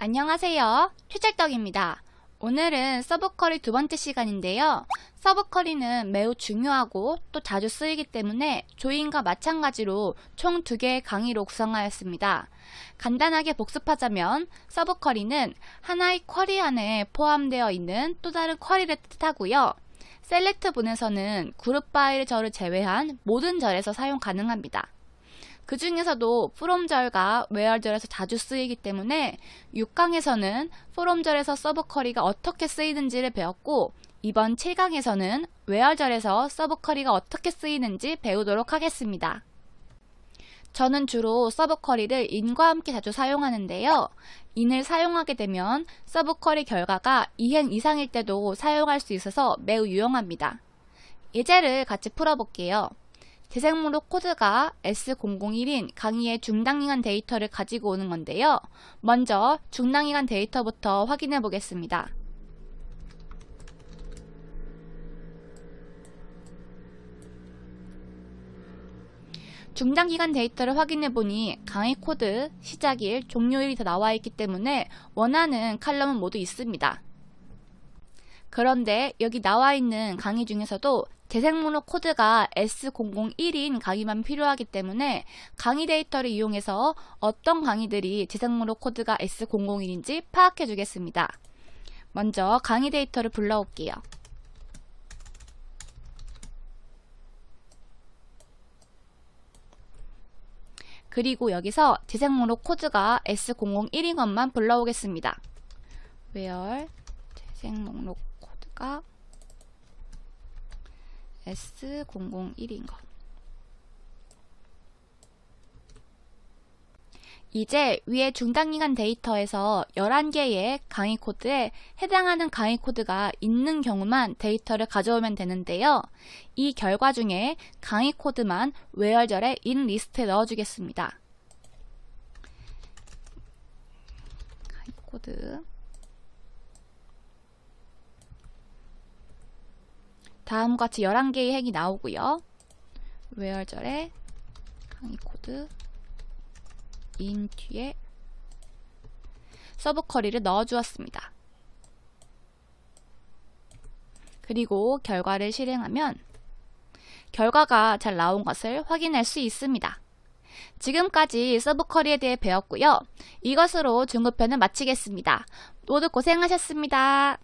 안녕하세요. 최철떡입니다. 오늘은 서브쿼리 두 번째 시간인데요. 서브쿼리는 매우 중요하고 또 자주 쓰이기 때문에 조인과 마찬가지로 총 두 개의 강의로 구성하였습니다. 간단하게 복습하자면 서브쿼리는 하나의 쿼리 안에 포함되어 있는 또 다른 쿼리를 뜻하고요. 셀렉트 분에서는 그룹 파일 절을 제외한 모든 절에서 사용 가능합니다. 그 중에서도 프롬절과 웨어절에서 자주 쓰이기 때문에 6강에서는 프롬절에서 서브쿼리가 어떻게 쓰이는지를 배웠고 이번 7강에서는 웨어절에서 서브쿼리가 어떻게 쓰이는지 배우도록 하겠습니다. 저는 주로 서브쿼리를 in과 함께 자주 사용하는데요. in을 사용하게 되면 서브쿼리 결과가 2행 이상일 때도 사용할 수 있어서 매우 유용합니다. 예제를 같이 풀어볼게요. 재생 목록 코드가 S001인 강의의 중단기간 데이터를 가지고 오는 건데요. 먼저 중단기간 데이터부터 확인해 보겠습니다. 중단기간 데이터를 확인해 보니 강의 코드, 시작일, 종료일이 다 나와 있기 때문에 원하는 칼럼은 모두 있습니다. 그런데 여기 나와 있는 강의 중에서도 재생목록 코드가 S001인 강의만 필요하기 때문에 강의 데이터를 이용해서 어떤 강의들이 재생목록 코드가 S001인지 파악해 주겠습니다. 먼저 강의 데이터를 불러올게요. 그리고 여기서 재생목록 코드가 S001인 것만 불러오겠습니다. where 재생목록 코드가 S001인 것. 이제 위에 중단기간 데이터에서 11개의 강의 코드에 해당하는 강의 코드가 있는 경우만 데이터를 가져오면 되는데요. 이 결과 중에 강의 코드만 외열절에 in 리스트에 넣어주겠습니다. 강의 코드 다음과 같이 11개의 핵이 나오고요. 외열절에 강의 코드 in 뒤에 서브 쿼리를 넣어 주었습니다. 그리고 결과를 실행하면 결과가 잘 나온 것을 확인할 수 있습니다. 지금까지 서브 쿼리에 대해 배웠고요. 이것으로 중급편을 마치겠습니다. 모두 고생하셨습니다.